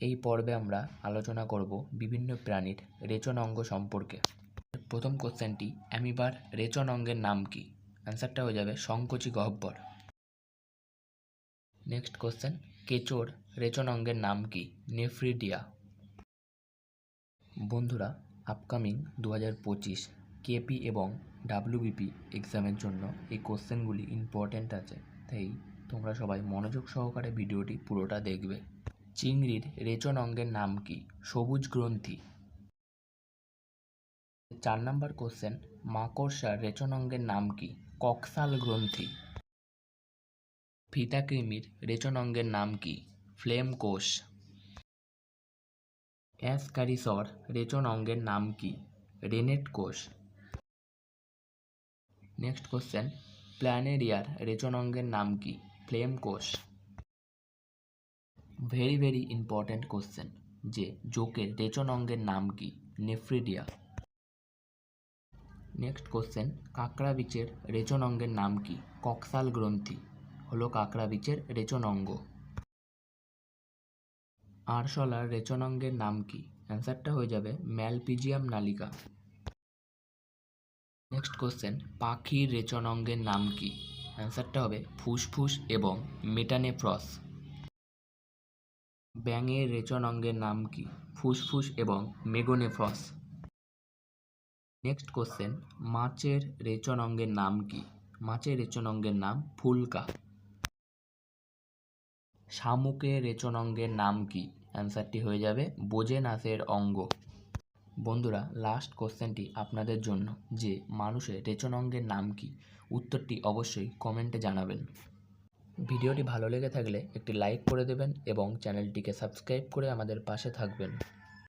এই পর্বে আমরা আলোচনা করব বিভিন্ন প্রাণীর রেচন অঙ্গ সম্পর্কে। প্রথম কোশ্চেনটি, অ্যামিবার রেচন অঙ্গের নাম কি? অ্যান্সারটা হয়ে যাবে সংকোচী গহ্বর নেক্সট কোশ্চেন, কেচোর রেচন অঙ্গের নাম কি? নেফ্রিডিয়া। বন্ধুরা, আপকামিং দু হাজার পঁচিশ কেপি এবং ডাব্লিউবিপি এক্সামের জন্য এই কোশ্চেনগুলি ইম্পর্ট্যান্ট আছে। তাই তোমরা সবাই মনোযোগ সহকারে ভিডিওটি পুরোটা দেখবে। চিংড়ির রেচন অঙ্গের নাম কি? সবুজ গ্রন্থি। চার নম্বর কোশ্চেন মাকড়সার রেচন অঙ্গের নাম কি? কক্সাল গ্রন্থি। ফিতাকৃমির রেচন অঙ্গের নাম কি? ফ্লেম কোষ। অ্যাসকারিসর রেচন অঙ্গের নাম কি? রেনেট কোষ। নেক্সট কোশ্চেন প্ল্যানেরিয়ার রেচন অঙ্গের নাম কি? ফ্লেম কোষ। ভেরি ভেরি ইম্পর্ট্যান্ট কোশ্চেন যে জোকের রেচন অঙ্গের নাম কি? নেফ্রিডিয়া নেক্সট কোশ্চেন কাঁকড়া বিচের রেচন অঙ্গের নাম কি? কক্সাল গ্রন্থি হলো কাঁকড়া বিচের রেচন অঙ্গ। আরশলার রেচন অঙ্গের নাম কি? অ্যান্সারটা হয়ে যাবে ম্যালপিজিয়াম নালিকা নেক্সট কোশ্চেন পাখির রেচন অঙ্গের নাম কি? অ্যান্সারটা হবে ফুসফুস এবং মেটানেফ্রস ব্যাঙের রেচন অঙ্গের নাম কি? ফুসফুস এবং মেগোনেফ্রস নেক্সট কোশ্চেন মাছের রেচন অঙ্গের নাম কি? মাছের রেচন অঙ্গের নাম ফুলকা। শামুকের রেচন অঙ্গের নাম কি? অ্যান্সারটি হয়ে যাবে বোজেনাসের অঙ্গ। বন্ধুরা লাস্ট কোশ্চেনটি আপনাদের জন্য যে, মানুষের রেচন অঙ্গের নাম কি? উত্তরটি অবশ্যই কমেন্টে জানাবেন। ভিডিওটি ভালো লেগে থাকলে একটি লাইক করে দেবেন এবং চ্যানেলটিকে সাবস্ক্রাইব করে আমাদের পাশে থাকবেন।